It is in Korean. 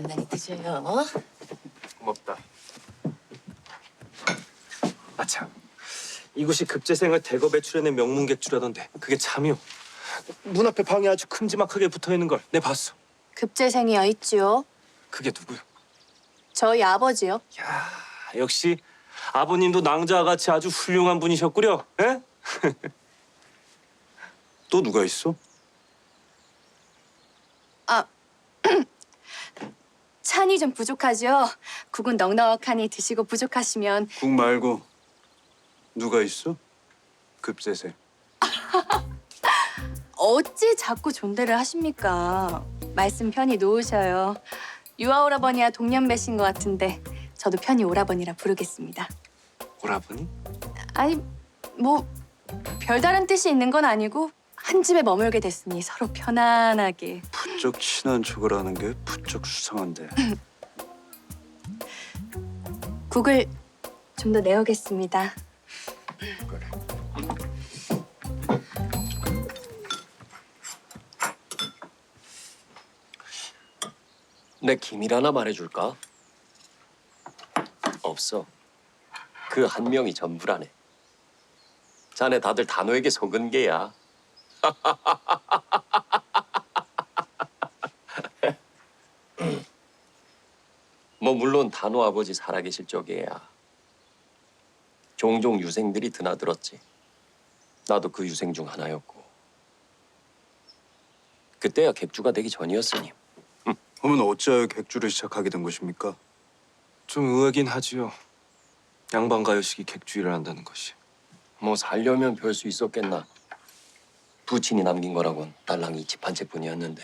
만나니 드셔요. 어? 고맙다. 아참, 이곳이 급제생을 대거 배출해낸 명문객주라던데 그게 참이오. 문 앞에 방이 아주 큼지막하게 붙어 있는 걸 내 봤어. 급재생이여 있지요. 그게 누구요? 저희 아버지요. 야, 역시 아버님도 낭자와 같이 아주 훌륭한 분이셨구려. 에? 또 누가 있어? 찬이 좀 부족하죠. 국은 넉넉하니 드시고 부족하시면 국 말고 누가 있어? 급제생. 어찌 자꾸 존대를 하십니까? 말씀 편히 놓으셔요. 유아 오라버니와 동년배신 것 같은데 저도 편히 오라버니라 부르겠습니다. 오라버니? 아니 뭐 별다른 뜻이 있는 건 아니고 한 집에 머물게 됐으니 서로 편안하게 부쩍 친한 척을 하는 게 부쩍 수상한데. 국을 좀 더 내오겠습니다. 내 기밀 하나 말해줄까? 없어. 그 한 명이 전부라네. 자네 다들 단호에게 속은 게야. 뭐 물론 단호 아버지 살아계실 적에야 종종 유생들이 드나들었지. 나도 그 유생 중 하나였고. 그때야 객주가 되기 전이었으니. 그러면 어찌하여 객주를 시작하게 된 것입니까? 좀 의외긴 하지요. 양반가요식이 객주의를 한다는 것이. 뭐 살려면 별 수 있었겠나. 부친이 남긴 거라곤 딸랑 이 집 한 채뿐이었는데